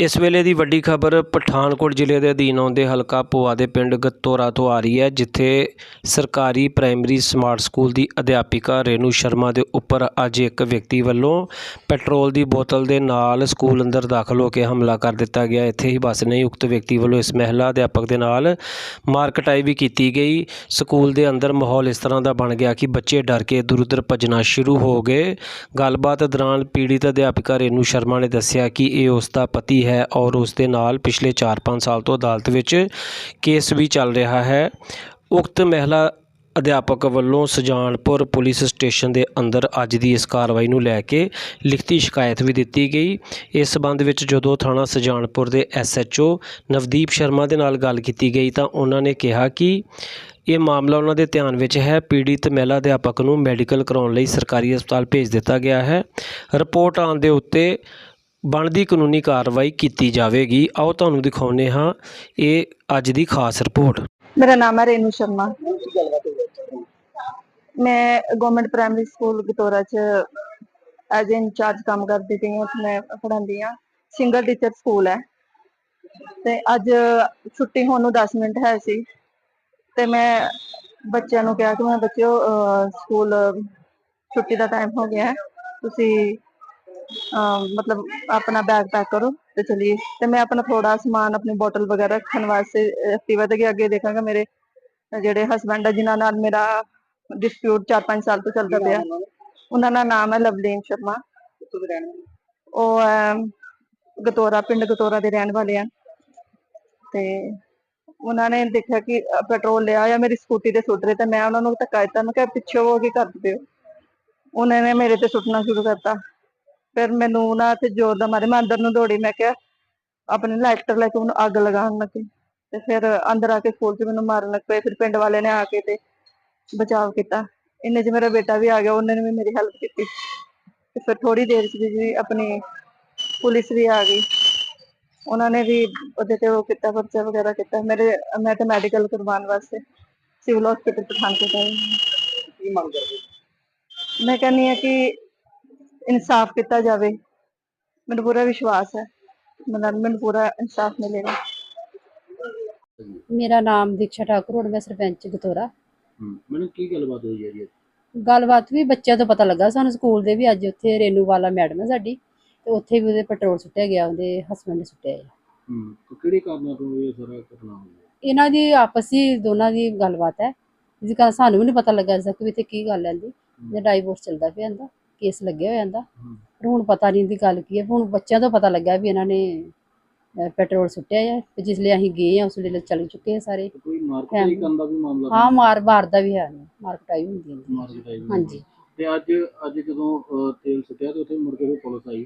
ਇਸ ਵੇਲੇ ਦੀ ਵੱਡੀ ਖਬਰ ਪਠਾਨਕੋਟ ਜ਼ਿਲ੍ਹੇ ਦੇ ਅਧੀਨ ਆਉਂਦੇ ਹਲਕਾ ਭੋਆ ਦੇ ਪਿੰਡ ਗਤੋਰਾ ਤੋਂ ਆ ਰਹੀ ਹੈ, ਜਿੱਥੇ ਸਰਕਾਰੀ ਪ੍ਰਾਇਮਰੀ ਸਮਾਰਟ ਸਕੂਲ ਦੀ ਅਧਿਆਪਿਕਾ ਰੇਨੂ ਸ਼ਰਮਾ ਦੇ ਉੱਪਰ ਅੱਜ ਇੱਕ ਵਿਅਕਤੀ ਵੱਲੋਂ ਪੈਟਰੋਲ ਦੀ ਬੋਤਲ ਦੇ ਨਾਲ ਸਕੂਲ ਅੰਦਰ ਦਾਖਲ ਹੋ ਕੇ ਹਮਲਾ ਕਰ ਦਿੱਤਾ ਗਿਆ। ਇੱਥੇ ਹੀ ਬਸ ਨਹੀਂ ਉਕਤ ਵਿਅਕਤੀ ਵੱਲੋਂ ਇਸ ਮਹਿਲਾ ਅਧਿਆਪਕ ਦੇ ਨਾਲ ਮਾਰਕਟਾਈ ਵੀ ਕੀਤੀ ਗਈ। ਸਕੂਲ ਦੇ ਅੰਦਰ ਮਾਹੌਲ ਇਸ ਤਰ੍ਹਾਂ ਦਾ ਬਣ ਗਿਆ ਕਿ ਬੱਚੇ ਡਰ ਕੇ ਦੂਰ ਉੱਧਰ ਭੱਜਣਾ ਸ਼ੁਰੂ ਹੋ ਗਏ। ਗੱਲਬਾਤ ਦੌਰਾਨ ਪੀੜਿਤ ਅਧਿਆਪਿਕਾ ਰੇਨੂ ਸ਼ਰਮਾ ਨੇ ਦੱਸਿਆ ਕਿ ਇਹ ਉਸ ਦਾ ਪਤੀ ਹੈ ਔਰ ਉਸ ਦੇ ਨਾਲ ਪਿਛਲੇ 4-5 ਸਾਲ ਤੋਂ ਅਦਾਲਤ ਵਿੱਚ ਕੇਸ ਵੀ ਚੱਲ ਰਿਹਾ ਹੈ। ਉਕਤ ਮਹਿਲਾ ਅਧਿਆਪਕ ਵੱਲੋਂ ਸੁਜਾਨਪੁਰ ਪੁਲਿਸ ਸਟੇਸ਼ਨ ਦੇ ਅੰਦਰ ਅੱਜ ਦੀ ਇਸ ਕਾਰਵਾਈ ਨੂੰ ਲੈ ਕੇ ਲਿਖਤੀ ਸ਼ਿਕਾਇਤ ਵੀ ਦਿੱਤੀ ਗਈ। ਇਸ ਸਬੰਧ ਵਿੱਚ ਜਦੋਂ ਥਾਣਾ ਸੁਜਾਨਪੁਰ ਦੇ ਐਸਐਚਓ ਨਵਦੀਪ ਸ਼ਰਮਾ ਦੇ ਨਾਲ ਗੱਲ ਕੀਤੀ ਗਈ ਤਾਂ ਉਹਨਾਂ ਨੇ ਕਿਹਾ ਕਿ ਇਹ ਮਾਮਲਾ ਉਹਨਾਂ ਦੇ ਧਿਆਨ ਵਿੱਚ ਹੈ। ਪੀੜਿਤ ਮਹਿਲਾ ਅਧਿਆਪਕ ਨੂੰ ਮੈਡੀਕਲ ਕਰਾਉਣ ਲਈ ਸਰਕਾਰੀ ਹਸਪਤਾਲ ਭੇਜ ਦਿੱਤਾ ਗਿਆ ਹੈ। ਰਿਪੋਰਟ ਆਉਣ ਦੇ ਉੱਤੇ ਬਣਦੀ ਕਾਨੂੰਨੀ ਕਾਰਵਾਈ ਕੀਤੀ ਜਾਵੇਗੀ। ਆਓ ਤੁਹਾਨੂੰ ਦਿਖਾਉਂਦੇ ਹਾਂ ਇਹ ਅੱਜ ਦੀ ਖਾਸ ਰਿਪੋਰਟ। ਮੇਰਾ ਨਾਮ ਹੈ ਰੇਨੂ ਸ਼ਰਮਾ। ਮੈਂ ਗਵਰਨਮੈਂਟ ਪ੍ਰਾਇਮਰੀ ਸਕੂਲ ਗਤੋਰਾ ਚ ਐਜ਼ ਇੰਚਾਰਜ ਕੰਮ ਕਰਦੀ ਪਈ ਹਾਂ ਉੱਥੇ ਮੈਂ ਪੜ੍ਹਾਉਂਦੀ ਹਾਂ। ਸਿੰਗਲ ਟੀਚਰ ਸਕੂਲ ਹੈ। ਤੇ ਅੱਜ ਛੁੱਟੀ ਹੋਣ ਨੂੰ 10 ਮਿੰਟ ਹੈ ਸੀ। ਤੇ ਮੈਂ ਬੱਚਿਆਂ ਨੂੰ ਕਿਹਾ ਕਿ ਮੈਂ ਬੱਚਿਓ ਅਹ, ਸਕੂਲ ਛੁੱਟੀ ਦਾ ਟਾਈਮ ਹੋ ਗਿਆ ਹੈ। ਤੁਸੀਂ ਮਤਲਬ ਆਪਣਾ ਬੈਗ ਪੈਕ ਕਰੋ ਤੇ ਚਲਿਏ। ਤੇ ਮੈਂ ਆਪਣਾ ਥੋੜਾ ਸਮਾਨ ਆਪਣੀ ਬੋਟਲ ਵਗੈਰਾ ਰੱਖਣ ਵਾਸਤੇ ਐਕਟਿਵਾ ਤੇ ਅੱਗੇ ਦੇਖਾਂਗਾ ਮੇਰੇ ਜਿਹੜੇ ਹਸਬੰਡ ਆ ਜਿਨ੍ਹਾਂ ਨਾਲ ਮੇਰਾ ਡਿਸਪਿਊਟ 4-5 ਸਾਲ ਤੋਂ ਚੱਲਦਾ ਪਿਆ। ਉਹਨਾਂ ਦਾ ਨਾਮ ਹੈ ਲਵਲੀਨ ਸ਼ਰਮਾ। ਉਹ ਗਤੋਰਾ ਪਿੰਡ ਗਤੋਰਾ ਦੇ ਰਹਿਣ ਵਾਲੇ ਆ। ਤੇ ਉਹਨਾਂ ਨੇ ਦੇਖਿਆ ਕਿ ਪੈਟਰੋਲ ਲਿਆ ਜਾਂ ਮੇਰੀ ਸਕੂਟੀ ਤੇ ਸੁੱਟ ਰਹੇ ਤੇ ਮੈਂ ਉਹਨਾਂ ਨੂੰ ਧੱਕਾ ਦਿੱਤਾ। ਮੈਂ ਕਿਹਾ ਪਿੱਛੇ ਹੋ ਕੇ ਕਰਦੇ ਪਏ ਹੋ? ਉਹਨਾਂ ਨੇ ਮੇਰੇ ਤੇ ਸੁੱਟਣਾ ਸ਼ੁਰੂ ਕਰਤਾ। ਫਿਰ ਮੈਨੂੰ ਨਾ ਤੇ ਜ਼ੋਰ ਦਾ ਮਾਰੇ ਮੈਂ ਅੰਦਰ ਨੂੰ ਦੌੜੀ ਮੈਂ ਕਿਹਾ ਆਪਣੇ ਲਾਈਟਰ ਲੈ ਕੇ ਉਹਨੂੰ ਅੱਗ ਲਗਾਉਣ ਲੱਗੀ। ਤੇ ਫਿਰ ਅੰਦਰ ਆ ਕੇ ਸਕੂਲ 'ਚ ਮੈਨੂੰ ਮਾਰਨ ਲੱਗ ਪਏ। ਫਿਰ ਪਿੰਡ ਵਾਲੇ ਨੇ ਆ ਕੇ ਤੇ ਬਚਾਅ ਕੀਤਾ। ਇੰਨੇ 'ਚ ਮੇਰਾ ਬੇਟਾ ਵੀ ਆ ਗਿਆ ਉਹਨੇ ਵੀ ਮੇਰੀ ਹੈਲਪ ਕੀਤੀ। ਤੇ ਫਿਰ ਥੋੜੀ ਦੇਰ 'ਚ ਜੀ ਆਪਣੀ ਪੁਲਿਸ ਵੀ ਆ ਗਈ। ਉਹਨਾਂ ਨੇ ਵੀ ਉਹਦੇ ਤੇ ਉਹ ਕੀਤਾ ਪਰਚਾ ਵਗੈਰਾ ਕੀਤਾ। ਮੇਰੇ ਮੈਂ ਤਾਂ ਮੈਡੀਕਲ ਕਰਵਾਉਣ ਵਾਸਤੇ ਸਿਵਲ ਹਸਪੀਟਲ ਪਠਾਨਕੋਟ ਆਈ। ਕੀ ਮੰਗ ਕਰਦੇ ਮੈਂ ਕਹਿੰਦੀ ਹਾਂ ਕਿ ਇਨਸਾਫ ਕੀਤਾ ਜਾਵੇ। ਮੈਨੂੰ ਪੂਰਾ ਵਿਸ਼ਵਾਸ ਹੈ। ਮੈਨੂੰ ਮੈਨੂੰ ਪੂਰਾ ਇਨਸਾਫ ਮਿਲੇਗਾ। ਮੇਰਾ ਨਾਮ ਦੀਕਸ਼ਾ ਠਾਕੁਰ ਹੁਣ ਮੈਂ ਸਰਪੰਚ ਗਤੋਰਾ। ਮੈਨੂੰ ਕੀ ਗੱਲਬਾਤ ਹੋਈ ਹੈ ਜੀ ਗੱਲਬਾਤ ਵੀ ਬੱਚਿਆਂ ਤੋਂ ਪਤਾ ਲੱਗਾ। ਸਾਨੂੰ ਸਕੂਲ ਦੇ ਵੀ ਅੱਜ ਉੱਥੇ ਰੇਨੂ ਵਾਲਾ ਮੈਡਮ ਹੈ ਸਾਡੀ ਤੇ ਉੱਥੇ ਵੀ ਉਹਦੇ ਪੈਟਰੋਲ ਸੁੱਟਿਆ ਗਿਆ ਉਹਦੇ ਹਸਬੰਡ ਨੇ ਸੁੱਟਿਆ ਹੈ। ਕਿਹੜੇ ਕਾਰਨਾਂ ਤੋਂ ਇਹ ਸਾਰਾ ਘਟਨਾ ਹੋਈ ਹੈ? ਇਹਨਾਂ ਦੀ ਆਪਸੀ ਦੋਨਾਂ ਦੀ ਗੱਲਬਾਤ ਹੈ। ਜਿਸ ਕਾਰਨ ਸਾਨੂੰ ਵੀ ਨਹੀਂ ਪਤਾ ਲੱਗਾ ਤੱਕ ਵੀ ਇੱਥੇ ਕੀ ਗੱਲ ਹੈ ਇਹਦੀ। ਜੇ ਡਾਈਵੋਰਸ ਚੱਲਦਾ ਪਿਆ ਇਹਦਾ। ਕੇਸ ਲੱਗਿਆ ਹੋਇਆ ਇਹਦਾ। ਹੂੰ। ਪਰ ਹੁਣ ਪਤਾ ਨਹੀਂ ਇਹਦੀ ਗੱਲ ਕੀ ਹੈ। ਹੁਣ ਬੱਚਿਆਂ ਤੋਂ ਪਤਾ ਲੱਗਾ ਵੀ ਇਹਨਾਂ ਨੇ ਪੈਟਰੋਲ ਸੁੱਟਿਆ ਹੈ ਤੇ ਜਿਸ ਲਈ ਅਸੀਂ ਗਏ ਹਾਂ ਉਸ ਵੇਲੇ ਚੱਲ ਚੁੱਕੇ ਆ ਸਾਰੇ। ਕੋਈ ਮਾਰਕਟਾਈ Family- ਕਰਨ ਦਾ ਵੀ ਮਾਮਲਾ ਹਾਂ ਮਾਰ ਵੀ ਹੈ ਮਾਰਕਟਾਈ ਹੁੰਦੀ ਹੈ। ਮਾਰਕਟਾਈ ਹਾਂਜੀ। ਤੇ ਅੱਜ ਅੱਜ ਜਦੋਂ ਅਹ, ਤੇਲ ਸੁੱਟਿਆ ਤੇ ਉੱਥੇ ਮੁੜ ਕੇ ਫਿਰ ਪੁਲਿਸ ਆਈ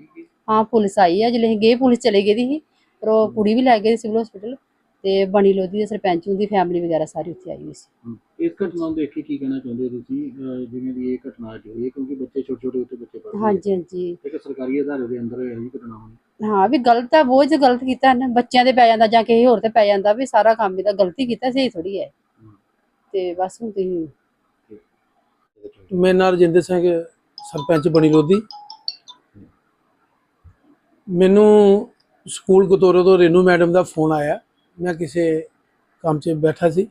ਹਾਂ ਪੁਲਿਸ ਆਈ ਹੈ ਜਿਹੜੇ ਗਏ ਪੁਲਿਸ ਚਲੇ ਗਈ ਦੀ ਸੀ। ਪਰ ਉਹ ਕੁੜੀ ਵੀ ਲੈ ਗਈ ਸਿਵਲ ਹਸਪੀਟਲ। ਤੇ ਬਣੀ ਲੋਧੀ ਦੇ ਸਰਪੰਚ ਉਹਦੀ ਫੈਮਿਲੀ ਵਗੈਰਾ ਸਾਰੀ ਉੱਥੇ ਆਈ ਹੋਈ ਸੀ। ਇਸ ਘਟਨਾ ਨੂੰ ਦੇਖ ਕੇ ਕੀ ਕਹਿਣਾ ਚਾਹੁੰਦੇ ਹੋ ਤੁਸੀਂ? ਅਹ, ਜਿਵੇਂ ਦੀ ਇਹ ਘਟਨਾ ਅੱਜ ਹੋਈ ਹੈ ਕਿਉਂਕਿ ਬੱਚੇ ਛੋਟੇ ਛੋਟੇ ਉੱਤੇ ਬੱਚੇ ਪੜ੍ਹਦੇ ਹਾਂਜੀ ਹਾਂਜੀ। ਇੱਕ ਸਰਕਾਰੀ ਅਦਾਰੇ ਦੇ ਅੰਦਰ ਇਹ ਜਿਹੀ ਘਟਨਾ ਹੋਈ। ਹਾਂ ਵੀ ਗਲਤ ਹੈ ਬਹੁਤ ਜੇ ਗਲਤ ਕੀਤਾ ਇਹਨੇ ਬੱਚਿਆਂ ਦੇ ਪੈ ਜਾਂਦਾ ਜਾਂ ਕਿਸੇ ਹੋਰ ਤੇ ਪੈ ਜਾਂਦਾ ਵੀ ਸਾਰਾ ਕੰਮ ਇਹਦਾ ਗਲਤੀ ਕੀਤਾ ਸਹੀ ਥੋੜੀ ਹੈ। ਤੇ ਬਸ ਹੁਣ ਤੁਸੀਂ ਮੇਰੇ ਨਾਲ ਰਜਿੰਦਰ ਸਿੰਘ ਸਰਪੰਚ ਬਣੀ ਲੋਧੀ। ਮੈਨੂੰ ਸਕੂਲ ਗਤੋਰੇ ਤੋਂ ਰੇਨੂ ਮੈਡਮ ਦਾ ਫੋਨ ਆਇਆ। ਮੈਂ ਕਿਸੇ ਕੰਮ 'ਚ ਬੈਠਾ ਸੀ।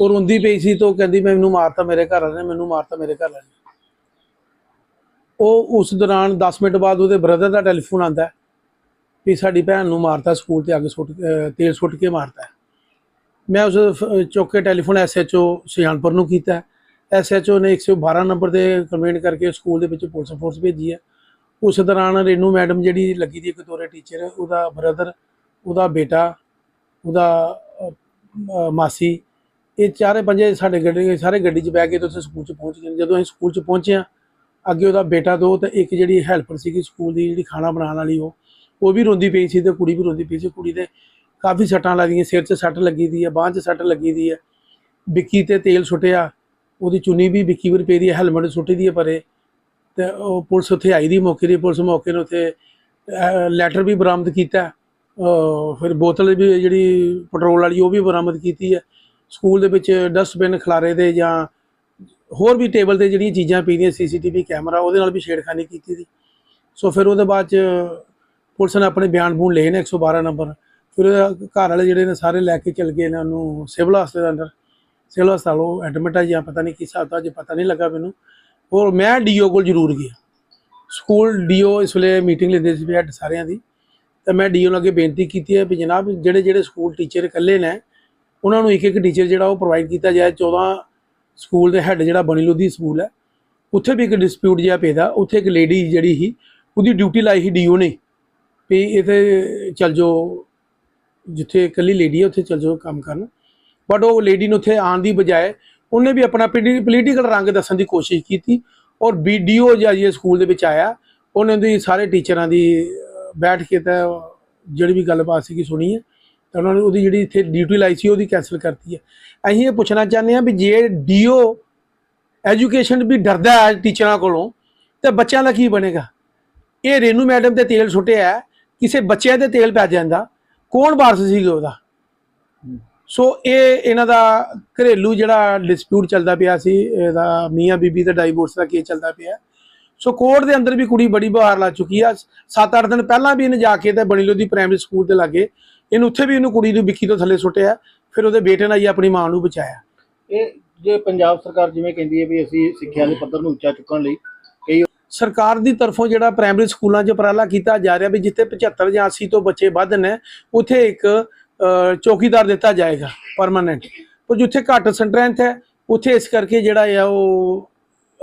ਉਹ ਰੋਂਦੀ ਪਈ ਸੀ ਤਾਂ ਉਹ ਕਹਿੰਦੀ ਮੈਨੂੰ ਮਾਰਤਾ ਮੇਰੇ ਘਰ ਵਾਲੇ ਨੇ, ਮੈਨੂੰ ਮਾਰਤਾ ਮੇਰੇ ਘਰ ਵਾਲੇ ਨੇ। ਉਹ ਉਸ ਦੌਰਾਨ 10 ਮਿੰਟ ਬਾਅਦ ਉਹਦੇ ਬ੍ਰਦਰ ਦਾ ਟੈਲੀਫੋਨ ਆਂਦਾ ਵੀ ਸਾਡੀ ਭੈਣ ਨੂੰ ਮਾਰਤਾ, ਸਕੂਲ ਤੇ ਅੱਗ ਸੁੱਟ ਅਹ, ਤੇਲ ਸੁੱਟ ਕੇ ਮਾਰਤਾ ਮੈਂ ਉਸ ਫ- ਚੁੱਕ ਕੇ ਟੈਲੀਫੋਨ ਐਸਐਚਓ ਸੁਜਾਨਪੁਰ ਨੂੰ ਕੀਤਾ ਐਸਐਚਓ ਨੇ 112 ਨੰਬਰ ਤੇ ਕੰਪਲੇਂਟ ਕਰਕੇ ਸਕੂਲ ਦੇ ਵਿੱਚ ਪੁਲਿਸ ਫੋਰਸ ਭੇਜੀ ਹੈ। ਉਸ ਦੌਰਾਨ ਰੇਨੂ ਮੈਡਮ ਜਿਹੜੀ ਲੱਗੀ ਦੀ ਇੱਕ ਕਤੋਰੇ ਟੀਚਰ ਉਹਦਾ ਬ੍ਰਦਰ ਉਹਦਾ ਬੇਟਾ ਉਹਦਾ ਮਾਸੀ, ਇਹ ਚਾਰੇ ਪੰਜੇ ਸਾਡੇ ਗੱਡੀ, ਸਾਰੇ ਗੱਡੀ 'ਚ ਬਹਿ ਕੇ ਤੇ ਉੱਥੇ ਸਕੂਲ 'ਚ ਪਹੁੰਚ ਗਏ। ਜਦੋਂ ਅਸੀਂ ਸਕੂਲ 'ਚ ਪਹੁੰਚੇ ਹਾਂ, ਅੱਗੇ ਉਹਦਾ ਬੇਟਾ ਦੋ ਤੇ ਇੱਕ ਜਿਹੜੀ ਹੈਲਪਰ ਸੀਗੀ ਸਕੂਲ ਦੀ, ਜਿਹੜੀ ਖਾਣਾ ਬਣਾਉਣ ਵਾਲੀ ਉਹ ਉਹ ਵੀ ਰੋਂਦੀ ਪਈ ਸੀ ਤੇ ਕੁੜੀ ਵੀ ਰੋਂਦੀ ਪਈ ਸੀ। ਕੁੜੀ ਦੇ ਕਾਫੀ ਸੱਟਾਂ ਲੱਗੀਆਂ, ਸਿਰ 'ਚ ਸੱਟ ਲੱਗੀ ਦੀ ਹੈ ਬਾਂਹ 'ਚ ਸੱਟ ਲੱਗੀ ਦੀ ਹੈ ਵਿੱਕੀ ਤੇ ਤੇਲ ਸੁੱਟਿਆ, ਉਹਦੀ ਚੁੰਨੀ ਵੀ ਵਿੱਕੀ ਵਰ ਪਈ ਦੀ ਹੈ ਹੈਲਮਟ ਸੁੱਟੀ ਦੀ ਹੈ ਪਰੇ। ਤੇ ਉਹ ਪੁਲਿਸ ਉੱਥੇ ਆਈ ਦੀ ਮੌਕੇ ਦੀ, ਪੁਲਿਸ ਮੌਕੇ ਨੂੰ ਉੱਥੇ ਲੈਟਰ ਵੀ ਬਰਾਮਦ ਕੀਤਾ। ਫਿਰ ਬੋਤਲ ਵੀ ਜਿਹੜੀ ਪੈਟਰੋਲ ਵਾਲੀ, ਉਹ ਵੀ ਬਰਾਮਦ ਕੀਤੀ ਹੈ। ਸਕੂਲ ਦੇ ਵਿੱਚ ਡਸਟਬਿਨ, ਖਲਾਰੇ ਦੇ ਜਾਂ ਹੋਰ ਵੀ ਟੇਬਲ ਤੇ ਜਿਹੜੀਆਂ ਚੀਜ਼ਾਂ ਪਈਆਂ, ਸੀਸੀਟੀਵੀ ਕੈਮਰਾ, ਉਹਦੇ ਨਾਲ ਵੀ ਛੇੜਖਾਨੀ ਕੀਤੀ ਸੀ। ਸੋ ਫਿਰ ਉਹਦੇ ਬਾਅਦ ਚ ਪੁਲਿਸ ਨੇ ਆਪਣੇ ਬਿਆਨ ਬੂਨ ਲਏ ਨੇ 112 ਨੰਬਰ। ਫਿਰ ਉਹਦੇ ਘਰ ਵਾਲੇ ਜਿਹੜੇ ਨੇ ਸਾਰੇ ਲੈ ਕੇ ਚਲ ਗਏ ਨੇ ਉਹਨੂੰ ਸਿਵਲ ਹਸਪਤਾਲ ਦੇ ਅੰਦਰ। ਸਿਵਲ ਹਸਪਤਾਲ ਉਹ ਐਡਮਿਟ ਹੈ ਜਾਂ ਪਤਾ ਨਹੀਂ ਕੀ ਹਿਸਾਬ ਤਾਂ ਜੇ ਪਤਾ ਨਹੀਂ ਲੱਗਾ ਮੈਨੂੰ। ਔਰ ਮੈਂ ਡੀਓ ਕੋਲ ਜ਼ਰੂਰ ਗਿਆ। ਸਕੂਲ ਡੀਓ ਇਸ ਵੇਲੇ ਮੀਟਿੰਗ ਲੈਂਦੇ ਸੀ ਹੈਡ ਸਾਰਿਆਂ ਦੀ। ਤੇ ਮੈਂ ਡੀਓ ਨੂੰ ਅੱਗੇ ਬੇਨਤੀ ਕੀਤੀ ਹੈ ਵੀ ਜਨਾਬ ਜਿਹੜੇ ਜਿਹੜੇ ਸਕੂਲ ਟੀਚਰ ਇਕੱਲੇ ਨੇ, ਉਹਨਾਂ ਨੂੰ ਇੱਕ ਇੱਕ ਟੀਚਰ ਜਿਹੜਾ ਉਹ ਪ੍ਰੋਵਾਈਡ ਕੀਤਾ ਜਾਏ 14 ਸਕੂਲ ਦੇ ਹੈੱਡ ਜਿਹੜਾ ਬਣੀ ਲੁਧੀ ਸਕੂਲ ਹੈ। ਉੱਥੇ ਵੀ ਇੱਕ ਡਿਸਪਿਊਟ ਜਿਹਾ ਪੈਦਾ, ਉੱਥੇ ਇੱਕ ਲੇਡੀ ਜਿਹੜੀ ਸੀ, ਉਹਦੀ ਡਿਊਟੀ ਲਾਈ ਸੀ ਡੀਓ ਨੇ ਵੀ ਇੱਥੇ ਚੱਲ ਜਾਓ, ਜਿੱਥੇ ਇਕੱਲੀ ਲੇਡੀ ਹੈ, ਉੱਥੇ ਚੱਲ ਜਾਓ ਕੰਮ ਕਰਨ। ਬਟ ਉਹ ਲੇਡੀ ਨੂੰ ਉੱਥੇ ਆਉਣ ਦੀ ਬਜਾਏ ਉਹਨੇ ਵੀ ਆਪਣਾ ਪੋਲੀਟੀਕਲ ਰੰਗ ਦੱਸਣ ਦੀ ਕੋਸ਼ਿਸ਼ ਕੀਤੀ ਔਰ ਵੀਡੀਓ ਜਿਹੜੀ ਸਕੂਲ ਦੇ ਵਿੱਚ ਆਇਆ, ਉਹਨੇ ਉਹਦੀ ਸਾਰੇ ਟੀਚਰਾਂ ਦੀ ਬੈਠ ਕੇ ਤਾਂ ਜਿਹੜੀ ਵੀ ਗੱਲਬਾਤ ਸੀਗੀ ਸੁਣੀ ਹੈ, ਤਾਂ ਉਹਨਾਂ ਨੇ ਉਹਦੀ ਜਿਹੜੀ ਇੱਥੇ ਡਿਊਟੀ ਲਾਈ ਸੀ, ਉਹਦੀ ਕੈਨਸਲ ਕਰਤੀ ਹੈ। ਅਸੀਂ ਇਹ ਪੁੱਛਣਾ ਚਾਹੁੰਦੇ ਹਾਂ ਵੀ ਜੇ ਡੀਓ ਐਜੂਕੇਸ਼ਨ ਵੀ ਡਰਦਾ ਹੈ ਟੀਚਰਾਂ ਕੋਲੋਂ, ਤੇ ਬੱਚਿਆਂ ਦਾ ਕੀ ਬਣੇਗਾ? ਇਹ ਰੇਨੂ ਮੈਡਮ ਤੇ ਤੇਲ ਸੁੱਟਿਆ ਕਿਸੇ ਬੱਚਿਆਂ ਤੇ ਤੇਲ ਪੈ ਜਾਂਦਾ, ਕੌਣ ਵਾਰਸ ਸੀਗਾ ਉਹਦਾ? ਸੋ ਇਹ ਇਹਨਾਂ ਦਾ ਘਰੇਲੂ ਜਿਹੜਾ ਡਿਸਪਿਊਟ ਚੱਲਦਾ ਪਿਆ ਸੀ, ਇਹਦਾ ਮੀਆਂ ਬੀਬੀ ਦਾ ਡਾਈਵੋਰਸ ਦਾ ਕੇਸ ਚੱਲਦਾ ਪਿਆ ਸੋ ਕੋਰਟ ਦੇ ਅੰਦਰ ਵੀ ਕੁੜੀ ਬੜੀ ਬਹਾਰ ਲਾ ਚੁੱਕੀ ਆ। 7-8 ਦਿਨ ਪਹਿਲਾਂ ਵੀ ਇਹਨੇ ਜਾ ਕੇ ਤੇ ਬਣੀ ਲੋਦੀ ਪ੍ਰਾਇਮਰੀ ਸਕੂਲ ਤੇ ਲੱਗੇ। ਇਹਨੂੰ ਉੱਥੇ ਵੀ ਇਹਨੂੰ ਕੁੜੀ ਨੂੰ ਵਿੱਕੀ ਤੋਂ ਥੱਲੇ ਸੁੱਟਿਆ। ਫਿਰ ਉਹਦੇ ਬੇਟੇ ਨੇ ਜੀ ਆਪਣੀ ਮਾਂ ਨੂੰ ਬਚਾਇਆ। ਇਹ ਜੇ ਪੰਜਾਬ ਸਰਕਾਰ ਜਿਵੇਂ ਕਹਿੰਦੀ ਹੈ ਵੀ ਅਸੀਂ ਸਿੱਖਿਆ ਦੇ ਪੱਧਰ ਨੂੰ ਉੱਚਾ ਚੁੱਕਣ ਲਈ ਸਰਕਾਰ ਦੀ ਤਰਫੋਂ ਜਿਹੜਾ ਪ੍ਰਾਇਮਰੀ ਸਕੂਲਾਂ 'ਚ ਉਪਰਾਲਾ ਕੀਤਾ ਜਾ ਰਿਹਾ ਵੀ ਜਿੱਥੇ 75 ਜਾਂ 80 ਤੋਂ ਬੱਚੇ ਵੱਧ ਨੇ ਉੱਥੇ ਇੱਕ ਚੌਕੀਦਾਰ ਦਿੱਤਾ ਜਾਏਗਾ ਪਰਮਾਨੈਂਟ ਪਰ ਜਿੱਥੇ ਘੱਟ ਸਟਰੈਂਥ ਹੈ ਉੱਥੇ ਇਸ ਕਰਕੇ ਜਿਹੜਾ ਆ ਉਹ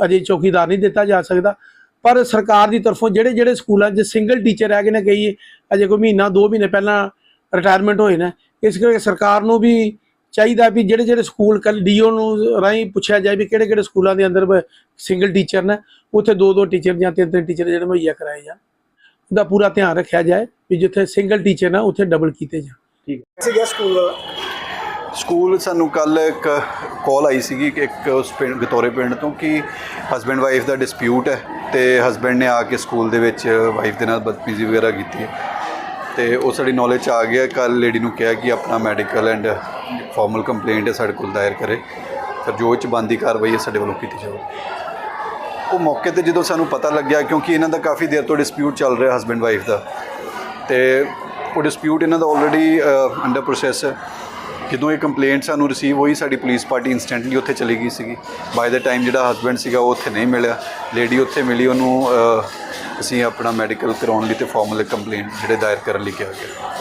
ਅਜੇ ਚੌਕੀਦਾਰ ਨਹੀਂ ਦਿੱਤਾ ਜਾ ਸਕਦਾ। ਪਰ ਸਰਕਾਰ ਦੀ ਤਰਫੋਂ ਜਿਹੜੇ ਜਿਹੜੇ ਸਕੂਲਾਂ 'ਚ ਸਿੰਗਲ ਟੀਚਰ ਹੈਗੇ ਨੇ ਕਈ ਅਜੇ ਕੋਈ ਮਹੀਨਾ ਦੋ ਮਹੀਨੇ ਪਹਿਲਾਂ ਰਿਟਾਇਰਮੈਂਟ ਹੋਏ ਨੇ ਇਸ ਕਰਕੇ ਸਰਕਾਰ ਨੂੰ ਵੀ ਚਾਹੀਦਾ ਵੀ ਜਿਹੜੇ ਜਿਹੜੇ ਸਕੂਲ ਕੱਲ ਡੀਓ ਨੂੰ ਰਾਹੀਂ ਪੁੱਛਿਆ ਜਾਏ ਵੀ ਕਿਹੜੇ ਕਿਹੜੇ ਸਕੂਲਾਂ ਦੇ ਅੰਦਰ ਸਿੰਗਲ ਟੀਚਰ ਨੇ ਉੱਥੇ ਦੋ ਦੋ ਟੀਚਰ ਜਾਂ ਤਿੰਨ ਤਿੰਨ ਟੀਚਰ ਜਿਹੜੇ ਮੁਹੱਈਆ ਕਰਾਏ ਜਾਣ। ਉਹਦਾ ਪੂਰਾ ਧਿਆਨ ਰੱਖਿਆ ਜਾਏ ਵੀ ਜਿੱਥੇ ਸਿੰਗਲ ਟੀਚਰ ਨਾ ਉੱਥੇ ਡਬਲ ਕੀਤੇ ਜਾਣ। ਸੀਗਾ ਸਕੂਲ। ਸਕੂਲ ਸਾਨੂੰ ਕੱਲ ਇੱਕ ਕਾਲ ਆਈ ਸੀਗੀ ਕਿ ਇੱਕ ਉਸ ਪਿੰਡ ਗਤੋਰੇ ਪਿੰਡ ਤੋਂ ਕਿ ਹਸਬੈਂਡ ਵਾਈਫ ਦਾ ਡਿਸਪਿਊਟ ਹੈ ਤੇ ਹਸਬੈਂਡ ਨੇ ਆ ਕੇ ਸਕੂਲ ਦੇ ਵਿੱਚ ਵਾਈਫ ਦੇ ਨਾਲ ਬਦਤਮੀਜ਼ੀ ਵਗੈਰਾ ਕੀਤੀ ਹੈ। ਤੇ ਉਹ ਸਾਡੀ ਨੌਲੇਜ 'ਚ ਆ ਗਿਆ ਕੱਲ ਲੇਡੀ ਨੂੰ ਕਿਹਾ ਕਿ ਆਪਣਾ ਮੈਡੀਕਲ ਐਂਡ ਫਾਰਮਲ ਕੰਪਲੇਂਟ ਹੈ, ਸਾਡੇ ਕੋਲ ਦਾਇਰ ਕਰੇ। ਫਿਰ ਜੋ 'ਚ ਬੰਦੀ ਕਾਰਵਾਈ ਹੈ, ਸਾਡੇ ਵੱਲੋਂ ਕੀਤੀ ਜਾਵੇ ਉਹ ਮੌਕੇ ਤੇ ਜਦੋਂ ਸਾਨੂੰ ਪਤਾ ਲੱਗਿਆ, ਕਿਉਂਕਿ ਇਹਨਾਂ ਦਾ ਕਾਫੀ ਦੇਰ ਤੋਂ ਡਿਸਪਿਊਟ ਚੱਲ ਰਿਹਾ ਹਸਬੈਂਡ ਵਾਈਫ ਦਾ, ਤੇ ਉਹ ਡਿਸਪਿਊਟ ਇਹਨਾਂ ਦਾ ਆਲਰੇਡੀ ਅੰਡਰ ਪ੍ਰੋਸੈਸ ਹੈ। ਜਦੋਂ ਇਹ ਕੰਪਲੇਂਟ ਸਾਨੂੰ ਰਿਸੀਵ ਹੋਈ, ਸਾਡੀ ਪੁਲਿਸ ਪਾਰਟੀ ਇਨਸਟੈਂਟਲੀ ਉੱਥੇ ਚਲੀ ਗਈ ਸੀਗੀ। ਬਾਈ ਦਾ ਟਾਈਮ ਜਿਹੜਾ ਹਸਬੈਂਡ ਸੀਗਾ, ਉਹ ਉੱਥੇ ਨਹੀਂ ਮਿਲਿਆ। ਲੇਡੀ ਉੱਥੇ ਮਿਲੀ, ਉਹਨੂੰ ਅਸੀਂ ਆਪਣਾ ਮੈਡੀਕਲ ਕਰਾਉਣ ਲਈ ਤੇ ਫਾਰਮਲ ਕੰਪਲੇਂਟ ਜਿਹੜੇ ਦਾਇਰ ਕਰਨ ਲਈ ਕਿਹਾ ਗਿਆ।